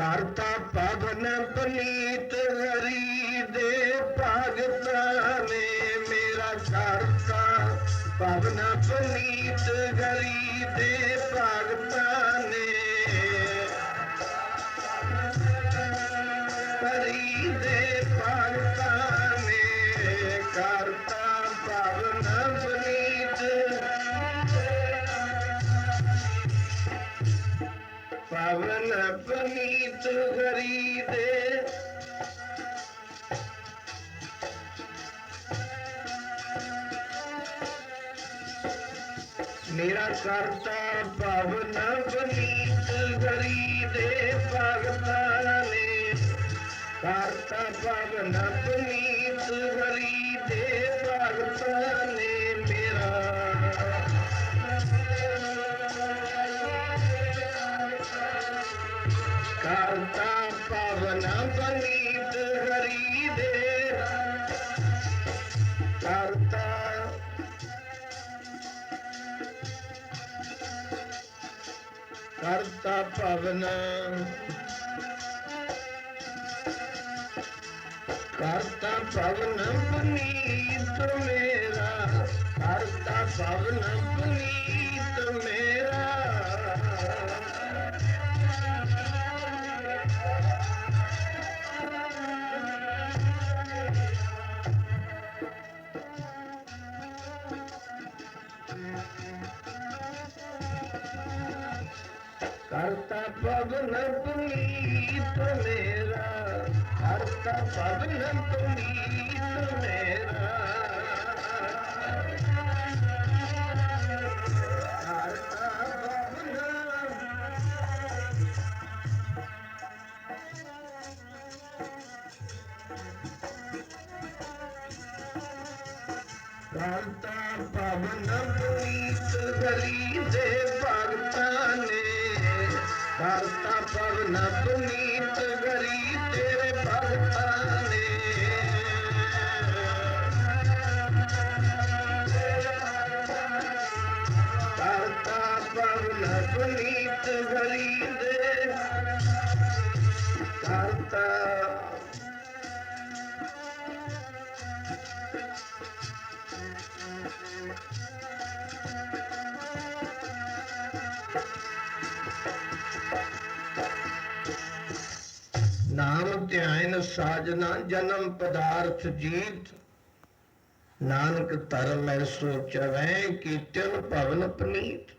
करता पवन पनीत हरी दे पागताने मेरा करता पवन पनीत हरी दे पागताने हरी दे पागताने करता அவன் அப்பனீத்து मेरा करता पवन बनीत गरी दे पगताने करता पवन बनीत गरी दे पगताने मेरा ਕਰਤਾ ਪਵਨ ਪਨੀਤ ਹਰੀ ਦੇ ਕਰਤਾ। ਕਰਤਾ ਪਵਨ। ਕਰਤਾ ਪਵਨ ਪਨੀਤ ਮੇਰਾ। ਕਰਤਾ ਪਵਨ ਪਨੀਤ ਮੇਰਾ। पवन पुनीत मेरा हरता पवन पुनीत मेरा पवन पुनीत गली से भगतान धरता पर न तो पुनीत गरी तेरे भरता ने धरता पर न तो पुनीत गरी तेरे धरता ਨਾਮ ਧਿਆਨ ਸਾਜਨਾ ਜਨਮ ਪਦਾਰਥ ਜੀਤ ਨਾਨਕ ਧਰਮ ਮੈਂ ਸੋਚਵੈ ਕੀਰਤਨ ਭਵਨ ਪਨੀਤ।